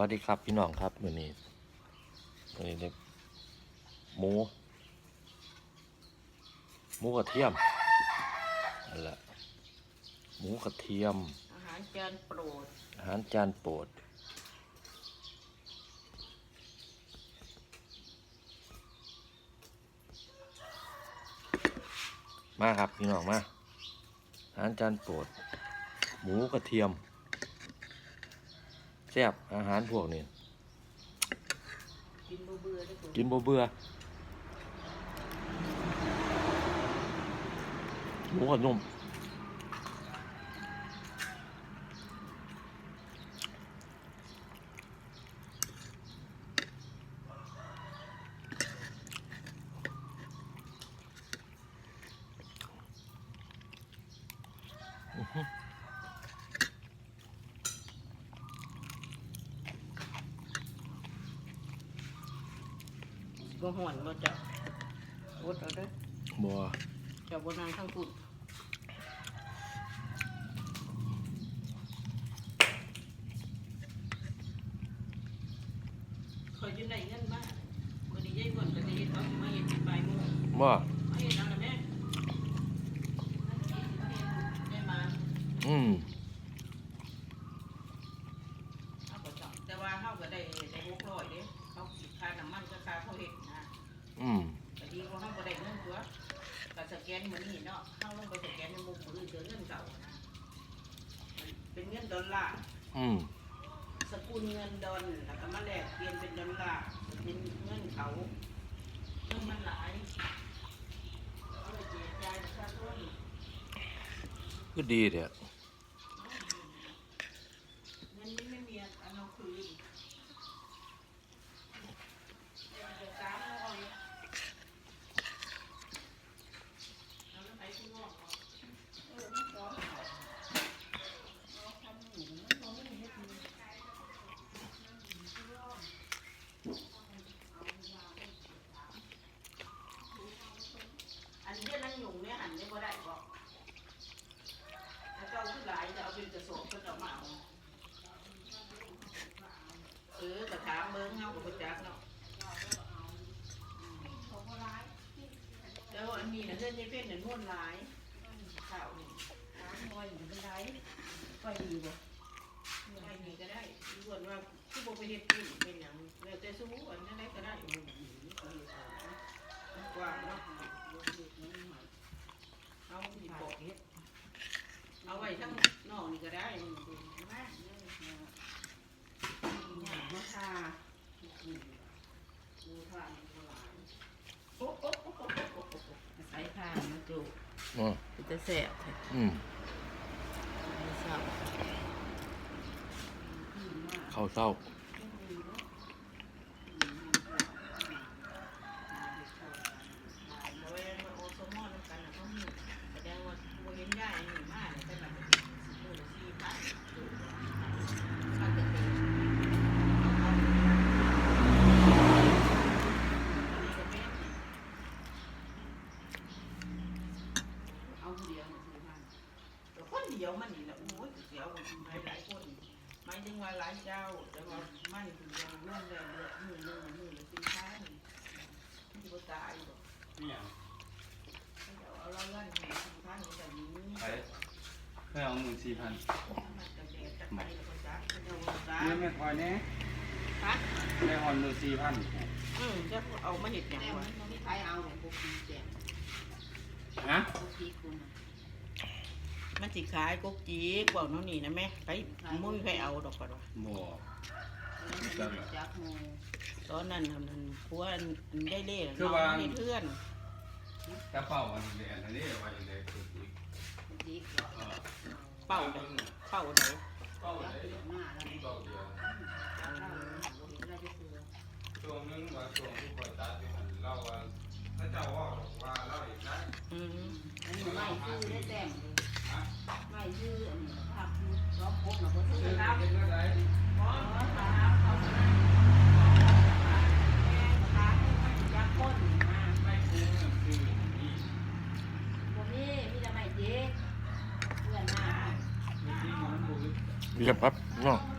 วัสดีครับพี่น้องครับวันนี้วันนี้เนี่ยหมูหมูกระเทียมนั่นแหละหมูกระเทียม อาหารจานโปรด อาหารจานโปรดมาครับพี่น้องมาอาหารจานโปรด หมูกระเทียมแซ่บอาหารพวกนี้กินบ่เบื่อได้อกินบ่เบื่อหมูกับนม บ่ห่อนบ่จะอดเอาเด้อบัวเจะบ่นางทั้งพุ่นคอยอยู่ไหนเงินบ้านมื้อนี้ยายบ่นก็ได้เฮ็ดเอามาเฮ็ดเป็นใบายโมงว่ามาเฮ็ดเอาละแม่ได้มาอืมเอาก็จับแต่ว่าเฮาก็ได้ได้600เด้เฮาสิค่าน้ำมันก็ค่าเขาเฮ็ดนะ อืมแต่ดีกว่าเขาบ่ได้เงินตัวก็สแกนมื้อนี้เนาะเขาลงไปสแกนในมุมมือเจอเงินเก่านะมันเป็นเงินดอลลาร์ อืมสกุลเงินดอลแล้วก็มาแลกเปลี่ยนเป็นดอลลาร์เป็นเงินเขาเงินมันหลายเขาเลยเจียจ่ายประชาชน ก็ดีเด้อ เงินนี้ไม่มีอันเอาคืนเดี๋ยวสามร้อยเอาแล้วไปข้างนอกเอาเออไม่ต้องเอา อันนี้นั่งยุงเนี่ยอันนี้บ่ได้บอกถ้าเจ้าขึ้นหลายจะเอาเป็นกระสอบก็จะมาเอาเออกระถามเบิ้งเฮากับประจักษ์เนาะแล้ว อันนี้นะเรื่องนี้เป็นน่ะนวดหลายข่าวนี่น้ำน้อยมันเป็นไรไฟดีบ่ไฟดีก็ได้ที่วนว่าที่บ่ไปเฮ็ดกินเป็นหยังแล้วแต่สู้อันนั้นได้ก็ได้อืมกว่าเนาะเอาสิบอกเฮ็ดเอาไว้ทั้งนอกนี่ก็ได้มาทาดูทานโบราณโอ้โอ้โอ้โอ้โอ้โอ้ใส่ ทานมาจูอืมจะแสบแท้อืมไม่ทราบข้าวเศร้า เอาไว้มาโอโซมอนำกันนะเขามีแสดงว่าบ่เห็นได้อันนี้มากเลยแต่แบบมือละสี่พันพันเป็นเอาเอาเดียวสี่พันแต่คน เดียวมันนี่แหละโอ้ยเสียวหลายหลายคนหมายถึงว่าหลายเจ้า แต่ว่ามันคนเดียวเรื่องแล้วเลือกมือหนึ่งมือละสี่พันมันจะตายบ่นี่อย่างเดี๋ยวเอาเราเงินสี่พันแบบนี้ไปเคยเอาหมื่นสี่พันมันจะเด็ดจะไปแล้วก็จักจะเอาตายเงินไม่พอแน่ฮะได้หอนหมื่นสี่พันอืมจะเอามาเห็ดอย่างแต่วะมันไม่ใครเอาของพวกพี่แจงฮะพวกพี่คุณน่ะ มันสิขายกกจีกบอกน้องนี่นะแม่ไปมุ้ยใครเอาดอกก่อนวะบ่แล้วมันจักโมตอนนั้นน่ะมันพัวอันอันได้เล่ห์น้องนี่เพื่อนกระเป๋าอันนี้อันนี้ไว้เลยคืออีกดีก็เออเป่าเลยเป่าไหนเป้าจักเลยเยอะมากแล้วเป้าเดียวเอาเราเราจะซื้อช่วงนึงว่าช่วงที่ปล่อยตาที่มันเล่าว่าพระเจ้าว่าว่าเล่าอีกนะอืมอันนี้ไม่ซื้อได้แต้มเลย ไม่ซื้ออันนี้ภาพร้องพบเราก็ซื้อเรื่องครับเป็นเรื่องไรเพราะว่าถามเขาจะได้จักคนมาไม่คุ้มคือนี่พวกนี้มีแต่ไม่เจ๊เพื่อนมาจริงๆมันบุญเรียบครับเนาะเ